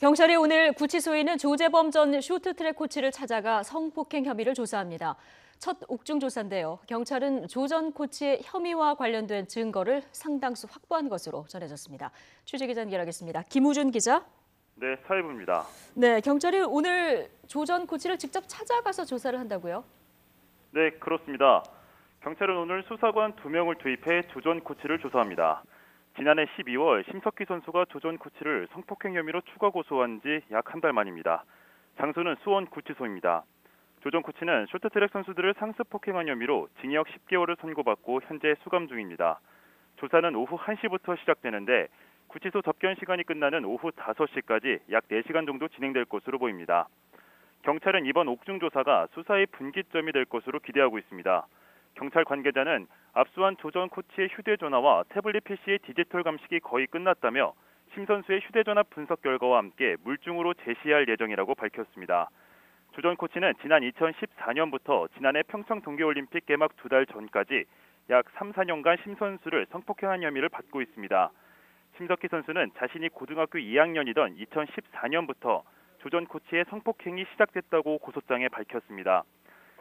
경찰이 오늘 구치소에 있는 조재범 전 쇼트트랙 코치를 찾아가 성폭행 혐의를 조사합니다. 첫 옥중 조사인데요. 경찰은 조 전 코치의 혐의와 관련된 증거를 상당수 확보한 것으로 전해졌습니다. 취재 기자 연결하겠습니다. 김우준 기자. 네, 사회부입니다. 네, 경찰이 오늘 조 전 코치를 직접 찾아가서 조사를 한다고요? 네, 그렇습니다. 경찰은 오늘 수사관 두 명을 투입해 조 전 코치를 조사합니다. 지난해 12월 심석희 선수가 조전 코치를 성폭행 혐의로 추가 고소한 지 약 한 달 만입니다. 장소는 수원 구치소입니다. 조전 코치는 쇼트트랙 선수들을 상습 폭행한 혐의로 징역 10개월을 선고받고 현재 수감 중입니다. 조사는 오후 1시부터 시작되는데 구치소 접견 시간이 끝나는 오후 5시까지 약 4시간 정도 진행될 것으로 보입니다. 경찰은 이번 옥중 조사가 수사의 분기점이 될 것으로 기대하고 있습니다. 경찰 관계자는 압수한 조전 코치의 휴대전화와 태블릿 PC의 디지털 감식이 거의 끝났다며 심 선수의 휴대전화 분석 결과와 함께 물증으로 제시할 예정이라고 밝혔습니다. 조전 코치는 지난 2014년부터 지난해 평창 동계올림픽 개막 두 달 전까지 약 3, 4년간 심 선수를 성폭행한 혐의를 받고 있습니다. 심석희 선수는 자신이 고등학교 2학년이던 2014년부터 조전 코치의 성폭행이 시작됐다고 고소장에 밝혔습니다.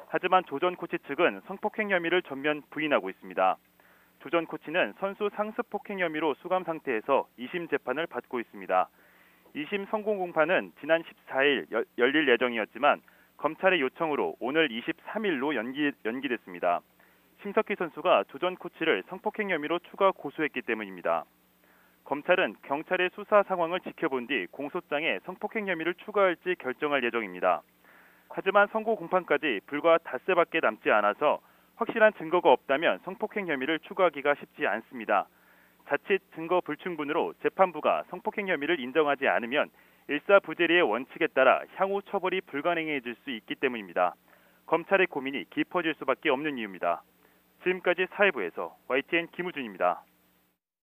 하지만 조 전 코치 측은 성폭행 혐의를 전면 부인하고 있습니다. 조 전 코치는 선수 상습 폭행 혐의로 수감 상태에서 2심 재판을 받고 있습니다. 2심 성공 공판은 지난 14일 열릴 예정이었지만 검찰의 요청으로 오늘 23일로 연기, 연기됐습니다. 심석희 선수가 조 전 코치를 성폭행 혐의로 추가 고소했기 때문입니다. 검찰은 경찰의 수사 상황을 지켜본 뒤 공소장에 성폭행 혐의를 추가할지 결정할 예정입니다. 하지만 선고 공판까지 불과 닷새밖에 남지 않아서 확실한 증거가 없다면 성폭행 혐의를 추가하기가 쉽지 않습니다. 자칫 증거 불충분으로 재판부가 성폭행 혐의를 인정하지 않으면 일사부재리의 원칙에 따라 향후 처벌이 불가능해질 수 있기 때문입니다. 검찰의 고민이 깊어질 수밖에 없는 이유입니다. 지금까지 사회부에서 YTN 김우준입니다.